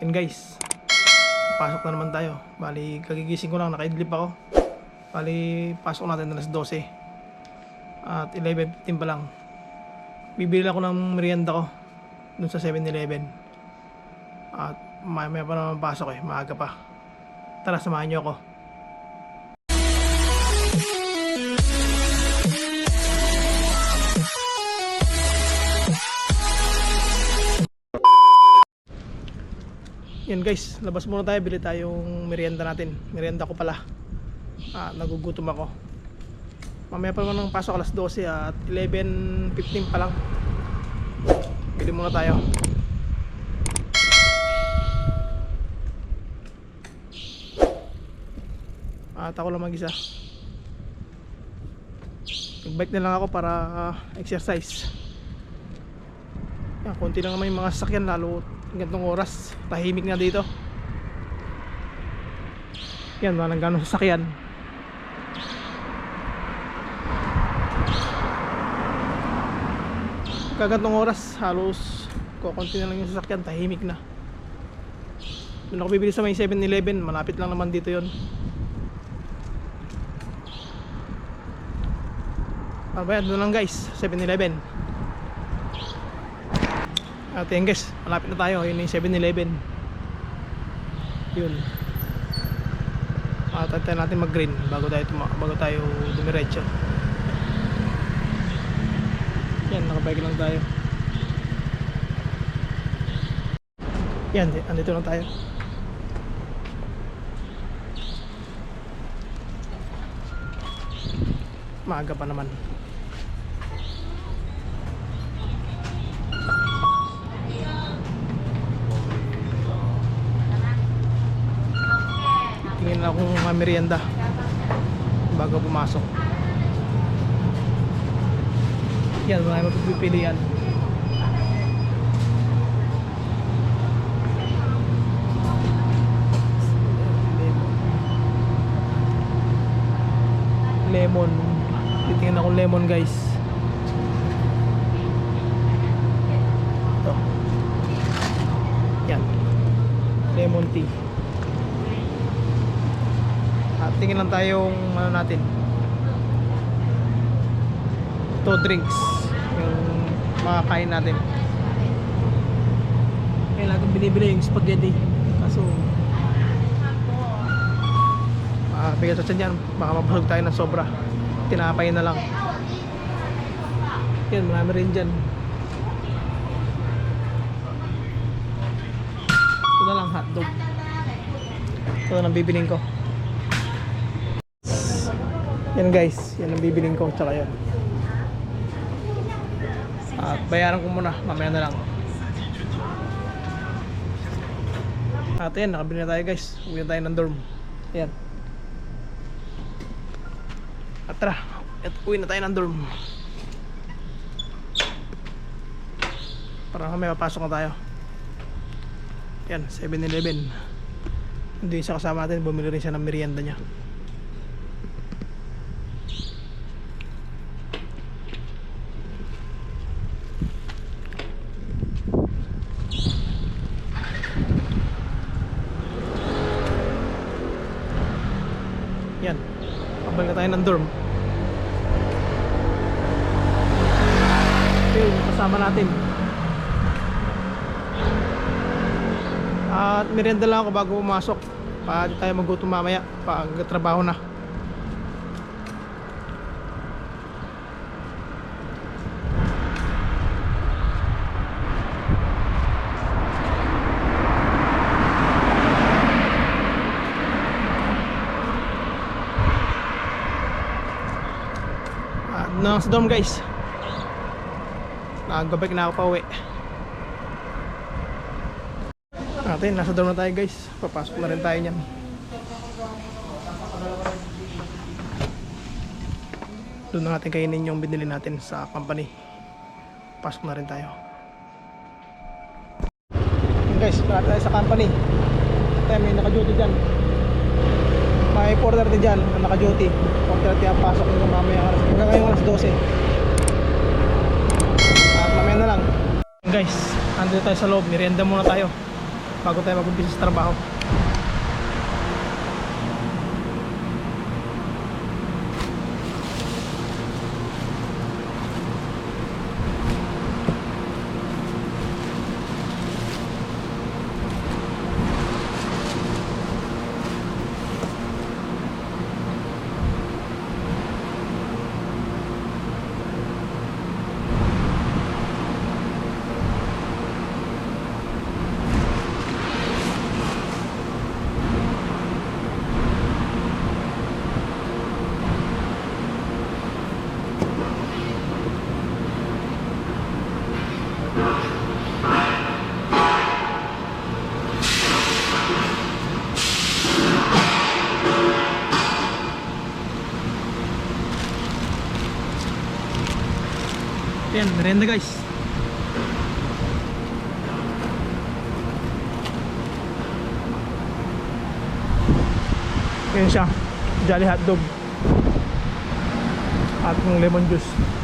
Yan guys. Pasok na naman tayo. Bali, kagigising ko lang. Nakaidlip ako. Bali, pasok natin alas 12. At 11.15 pa lang. Bibili ako ng merienda ko. Dun sa 7-Eleven. At maya maya pa naman pasok eh. Maaga pa. Tara, samahan niyo ako. Yan guys, labas muna tayo, bili tayong merienda natin. Merienda ko pala. Ah, nagugutom ako. Mamaya pa naman ng pasok alas 12 at 11.15 pa lang. Bili muna tayo. At ako lang mag-isa. Nag-bike na lang ako para ah, exercise. Yan, konti lang naman yung mga sasakyan lalo gantong oras. Tahimik na dito. Yan, walang ganong sasakyan. Kagantong oras, halos kukunti na lang yung sasakyan, tahimik na. Doon ako bibili sa may 7-Eleven, malapit lang naman dito yon. Ba yan? Doon lang guys, 7-Eleven. At yan guys, malapit na tayo. Yun yung 7-Eleven. Yun. At antayin natin mag-green bago tayo bago tayo dumiretso. Yan, nakabike lang tayo. Yan, di- andito lang tayo. Maaga pa naman. Akong merienda bago pumasok. Yan, mga mapipilian. Lemon. Titingnan ako lemon guys. Ito. Lemon tea. At tingin lang tayong ano natin. Two drinks. Yung makakain natin. Kaya lagi binibili yung spaghetti. Kaso ah, bigat sa tiyan yan. Baka mabulog tayo ng sobra. Tinapay na lang. Yan, marami rin dyan. Ito na lang hotdog. Ito na lang bibiling ko. Yan guys, yan ang bibiling ko tsaka yan. At bayaran ko muna, mamaya na lang. At yan, nakabili na tayo guys. Uwi na tayo ng dorm. Yan. At tara, at uwi na tayo ng dorm. Para mamaya papasok na tayo. Yan, 7-Eleven. Hindi isa kasama natin, bumili rin siya ng merienda niya. Yan. Kabal na tayo ng dorm. Yung kasama natin. At merienda lang ako bago pumasok. Di tayo magutom mamaya pag trabaho na. At nasa dorm guys. Nagabalik na ako pa uwi. Natin, nasa dorm na tayo guys. Papasok na rin tayo niyan. Doon na natin kainin yung binili natin sa company. Pasok na rin tayo. Guys, malapit tayo sa company. Tayo may naka-duty dyan. May 4.30 dyan na naka-duty. 4.30 ang pasok yung mamaya 12. At mamaya na lang. Guys, andito tayo sa loob. Merienda muna tayo. bago tayo mag-umpisa sa trabaho. Yan, merenda guys. Yan siya. Jolly hotdog. At yung lemon juice.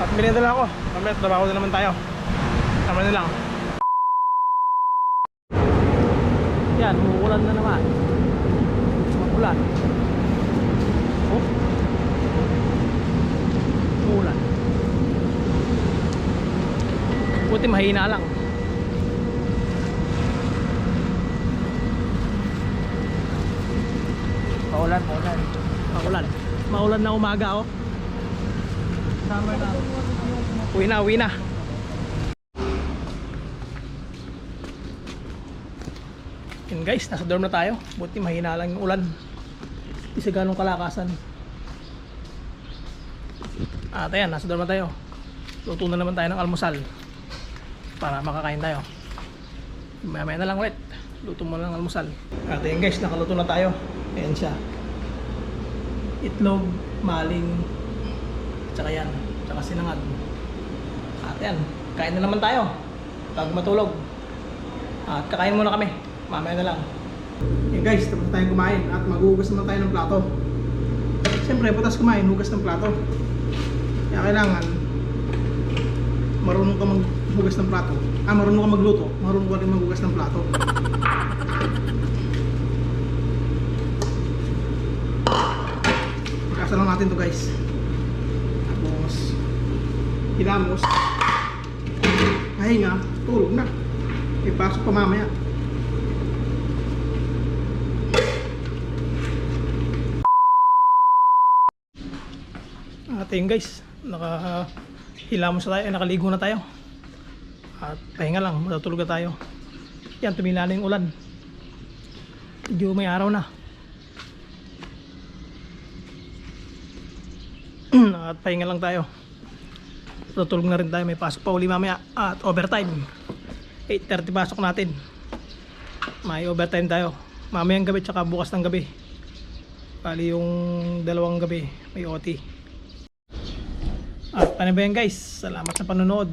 At merenda lang ako. Mamaya trabaho na naman tayo. Tama na lang. Yan, umuulan na naman. Magulan. Oh. Umuulan. Buti mahina lang. Maulan, maulan. Maulan. Maulan na umaga oh. Na. Uwi na, uwi na. Yun guys, nasa dorm na tayo. Buti mahina lang yung ulan. Hindi sa ganong kalakasan. At ayan, nasa dorm na tayo. Luto na naman tayo ng almusal. Para makakain tayo. Mamaya na lang ulit. Luto mo ng almusal. At ayan guys, nakaluto na tayo. Ayan siya. Itlog, maling, tsaka yan, tsaka sinangag. At yan, kain na naman tayo. Bago matulog. At kakain muna kami. Mamaya na lang. Yan guys, tapos na tayong kumain at maghuhugas naman tayo ng plato. Siyempre, putas kumain, hugas ng plato. Kaya kailangan marunong ka maghugas ng plato. Ah, marunong ka magluto. Marunong ka rin maghugas ng plato. Kasa lang natin to guys. Tapos, hilamos. Pahinga, tulog na. Ipasok pa mamaya. At yun guys, naka hilamos na tayo, eh, nakaligo na tayo. At pahinga lang, matutulog na tayo. Yan, tumila na yung ulan. Medyo may araw na. At pahinga lang tayo. Tutulog na rin tayo, may pasok pa uli mamaya. At overtime. 8.30 pasok natin. May overtime tayo. Mamayang gabi tsaka bukas ng gabi. Bali yung dalawang gabi may OT. At paano ba yan guys? Salamat sa panonood.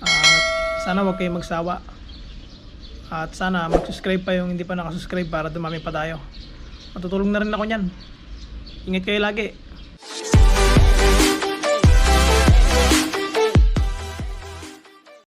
At sana wag kayong magsawa. At sana mag-subscribe pa yung hindi pa nakasubscribe para dumami pa tayo. Matutulong na rin ako niyan. Ingat kayo lagi.